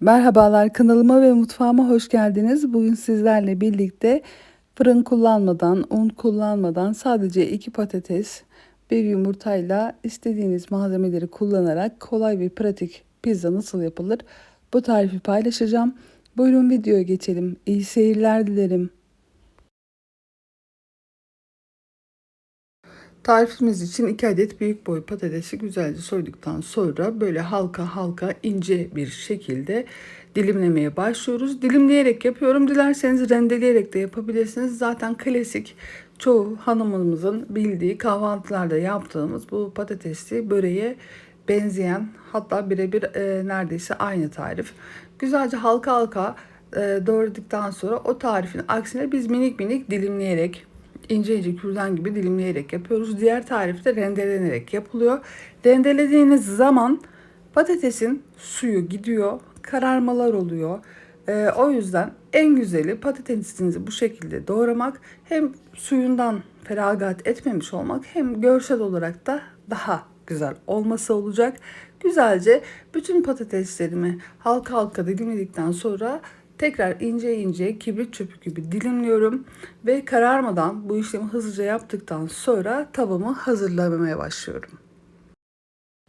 Merhabalar kanalıma ve mutfağıma hoş geldiniz. Bugün sizlerle birlikte fırın kullanmadan, un kullanmadan sadece iki patates, bir yumurtayla istediğiniz malzemeleri kullanarak kolay ve pratik pizza nasıl yapılır bu tarifi paylaşacağım. Buyurun videoya geçelim. İyi seyirler dilerim. Tarifimiz için 2 adet büyük boy patatesi güzelce soyduktan sonra böyle halka halka ince bir şekilde dilimlemeye başlıyoruz. Dilimleyerek yapıyorum. Dilerseniz rendeleyerek de yapabilirsiniz. Zaten klasik çoğu hanımımızın bildiği kahvaltılarda yaptığımız bu patatesli böreğe benzeyen hatta birebir e, neredeyse aynı tarif. Güzelce halka halka e, doğradıktan sonra o tarifin aksine biz minik minik dilimleyerek ince ince kürdan gibi dilimleyerek yapıyoruz. Diğer tarifte rendelenerek yapılıyor. Rendelediğiniz zaman patatesin suyu gidiyor, kararmalar oluyor. Ee, o yüzden en güzeli patatesinizi bu şekilde doğramak. Hem suyundan feragat etmemiş olmak hem görsel olarak da daha güzel olması olacak. Güzelce bütün patateslerimi halka halka dilimledikten sonra Tekrar ince ince kibrit çöpü gibi dilimliyorum ve kararmadan bu işlemi hızlıca yaptıktan sonra tavamı hazırlamaya başlıyorum.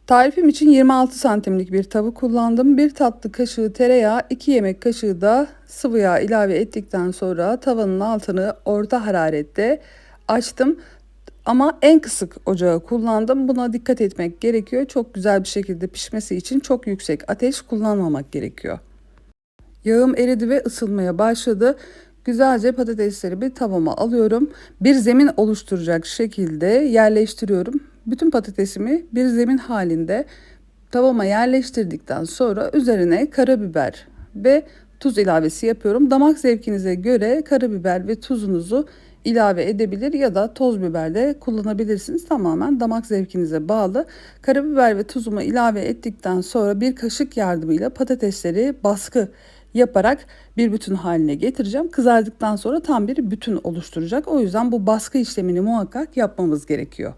Tarifim için 26 santimlik bir tava kullandım. Bir tatlı kaşığı tereyağı, 2 yemek kaşığı da sıvı yağ ilave ettikten sonra tavanın altını orta hararette açtım. Ama en kısık ocağı kullandım. Buna dikkat etmek gerekiyor. Çok güzel bir şekilde pişmesi için çok yüksek ateş kullanmamak gerekiyor. Yağım eridi ve ısınmaya başladı. Güzelce patatesleri bir tavama alıyorum. Bir zemin oluşturacak şekilde yerleştiriyorum. Bütün patatesimi bir zemin halinde tavama yerleştirdikten sonra üzerine karabiber ve tuz ilavesi yapıyorum. Damak zevkinize göre karabiber ve tuzunuzu ilave edebilir ya da toz biber de kullanabilirsiniz. Tamamen damak zevkinize bağlı. Karabiber ve tuzumu ilave ettikten sonra bir kaşık yardımıyla patatesleri baskı yaparak bir bütün haline getireceğim. Kızardıktan sonra tam bir bütün oluşturacak. O yüzden bu baskı işlemini muhakkak yapmamız gerekiyor.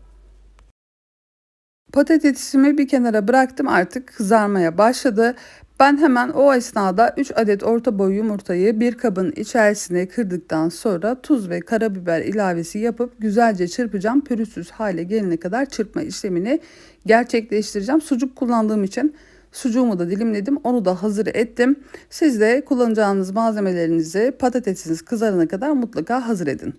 Patatesimi bir kenara bıraktım artık kızarmaya başladı. Ben hemen o esnada 3 adet orta boy yumurtayı bir kabın içerisine kırdıktan sonra tuz ve karabiber ilavesi yapıp güzelce çırpacağım. Pürüzsüz hale gelene kadar çırpma işlemini gerçekleştireceğim. Sucuk kullandığım için Sucuğumu da dilimledim. Onu da hazır ettim. Siz de kullanacağınız malzemelerinizi patatesiniz kızarana kadar mutlaka hazır edin.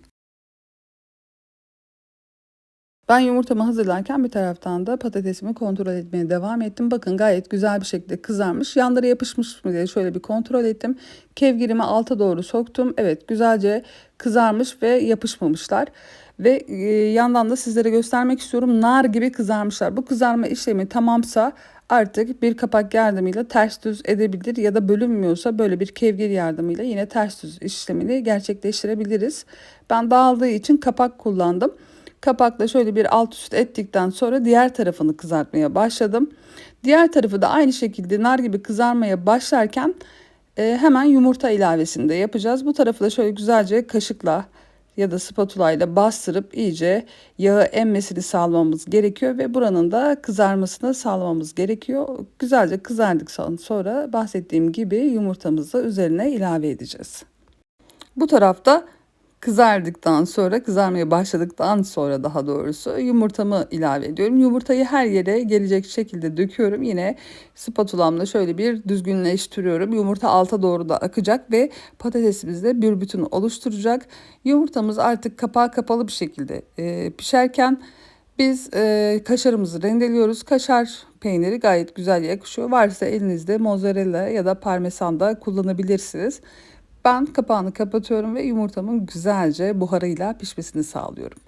Ben yumurtamı hazırlarken bir taraftan da patatesimi kontrol etmeye devam ettim. Bakın gayet güzel bir şekilde kızarmış. Yanları yapışmış mı diye şöyle bir kontrol ettim. Kevgirimi alta doğru soktum. Evet güzelce kızarmış ve yapışmamışlar. Ve e, yandan da sizlere göstermek istiyorum. Nar gibi kızarmışlar. Bu kızarma işlemi tamamsa artık bir kapak yardımıyla ters düz edebilir ya da bölünmüyorsa böyle bir kevgir yardımıyla yine ters düz işlemini gerçekleştirebiliriz. Ben dağıldığı için kapak kullandım. Kapakla şöyle bir alt üst ettikten sonra diğer tarafını kızartmaya başladım. Diğer tarafı da aynı şekilde nar gibi kızarmaya başlarken e, hemen yumurta ilavesini de yapacağız. Bu tarafı da şöyle güzelce kaşıkla ya da spatula ile bastırıp iyice yağı emmesini sağlamamız gerekiyor ve buranın da kızarmasını sağlamamız gerekiyor. Güzelce kızardıktan sonra bahsettiğim gibi yumurtamızı üzerine ilave edeceğiz. Bu tarafta kızardıktan sonra kızarmaya başladıktan sonra daha doğrusu yumurtamı ilave ediyorum. Yumurtayı her yere gelecek şekilde döküyorum. Yine spatulamla şöyle bir düzgünleştiriyorum. Yumurta alta doğru da akacak ve patatesimizde bir bütün oluşturacak. Yumurtamız artık kapağı kapalı bir şekilde e, pişerken biz e, kaşarımızı rendeliyoruz. Kaşar peyniri gayet güzel yakışıyor. Varsa elinizde mozzarella ya da parmesan da kullanabilirsiniz. Ben kapağını kapatıyorum ve yumurtamın güzelce buharıyla pişmesini sağlıyorum.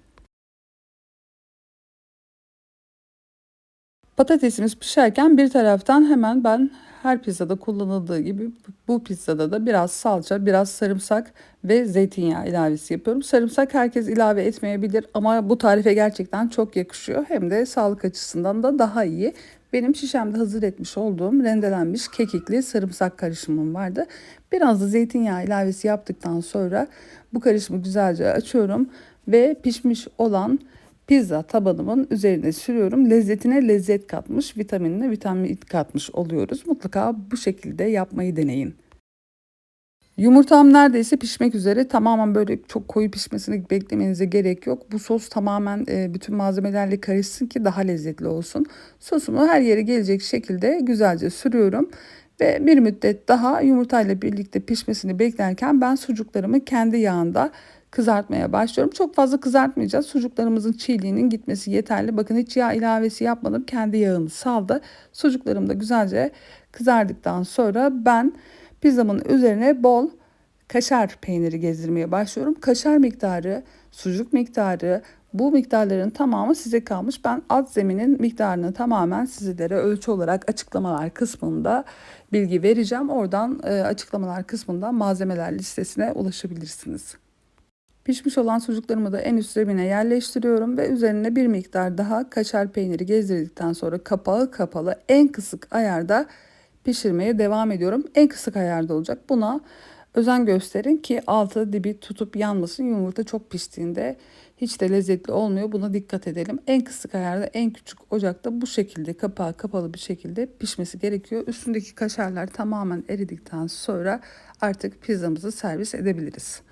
Patatesimiz pişerken bir taraftan hemen ben her pizzada kullanıldığı gibi bu pizzada da biraz salça, biraz sarımsak ve zeytinyağı ilavesi yapıyorum. Sarımsak herkes ilave etmeyebilir ama bu tarife gerçekten çok yakışıyor. Hem de sağlık açısından da daha iyi. Benim şişemde hazır etmiş olduğum rendelenmiş kekikli sarımsak karışımım vardı. Biraz da zeytinyağı ilavesi yaptıktan sonra bu karışımı güzelce açıyorum ve pişmiş olan pizza tabanımın üzerine sürüyorum. Lezzetine lezzet katmış, vitaminine vitamin katmış oluyoruz. Mutlaka bu şekilde yapmayı deneyin. Yumurtam neredeyse pişmek üzere. Tamamen böyle çok koyu pişmesini beklemenize gerek yok. Bu sos tamamen e, bütün malzemelerle karışsın ki daha lezzetli olsun. Sosumu her yere gelecek şekilde güzelce sürüyorum. Ve bir müddet daha yumurtayla birlikte pişmesini beklerken ben sucuklarımı kendi yağında kızartmaya başlıyorum. Çok fazla kızartmayacağız. Sucuklarımızın çiğliğinin gitmesi yeterli. Bakın hiç yağ ilavesi yapmadım. Kendi yağını saldı. Sucuklarım da güzelce kızardıktan sonra ben pizzamın üzerine bol kaşar peyniri gezdirmeye başlıyorum. Kaşar miktarı, sucuk miktarı, bu miktarların tamamı size kalmış. Ben alt zeminin miktarını tamamen sizlere ölçü olarak açıklamalar kısmında bilgi vereceğim. Oradan e, açıklamalar kısmından malzemeler listesine ulaşabilirsiniz. Pişmiş olan sucuklarımı da en üst zemine yerleştiriyorum ve üzerine bir miktar daha kaşar peyniri gezdirdikten sonra kapağı kapalı en kısık ayarda pişirmeye devam ediyorum. En kısık ayarda olacak. Buna özen gösterin ki altı dibi tutup yanmasın. Yumurta çok piştiğinde hiç de lezzetli olmuyor. Buna dikkat edelim. En kısık ayarda en küçük ocakta bu şekilde kapağı kapalı bir şekilde pişmesi gerekiyor. Üstündeki kaşarlar tamamen eridikten sonra artık pizzamızı servis edebiliriz.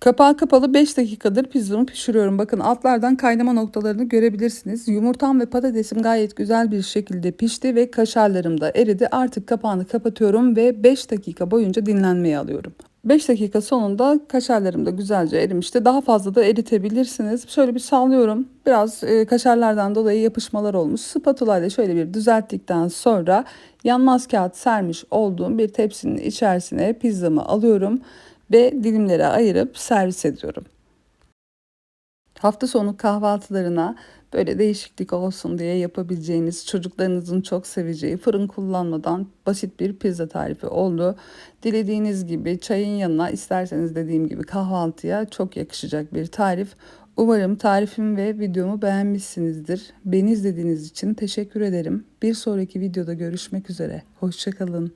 Kapağı kapalı 5 dakikadır pizzamı pişiriyorum. Bakın altlardan kaynama noktalarını görebilirsiniz. Yumurtam ve patatesim gayet güzel bir şekilde pişti ve kaşarlarım da eridi. Artık kapağını kapatıyorum ve 5 dakika boyunca dinlenmeye alıyorum. 5 dakika sonunda kaşarlarım da güzelce erimişti. Daha fazla da eritebilirsiniz. Şöyle bir sallıyorum. Biraz e, kaşarlardan dolayı yapışmalar olmuş. Spatula ile şöyle bir düzelttikten sonra yanmaz kağıt sermiş olduğum bir tepsinin içerisine pizzamı alıyorum ve dilimlere ayırıp servis ediyorum. Hafta sonu kahvaltılarına böyle değişiklik olsun diye yapabileceğiniz çocuklarınızın çok seveceği fırın kullanmadan basit bir pizza tarifi oldu. Dilediğiniz gibi çayın yanına isterseniz dediğim gibi kahvaltıya çok yakışacak bir tarif. Umarım tarifimi ve videomu beğenmişsinizdir. Beni izlediğiniz için teşekkür ederim. Bir sonraki videoda görüşmek üzere. Hoşçakalın.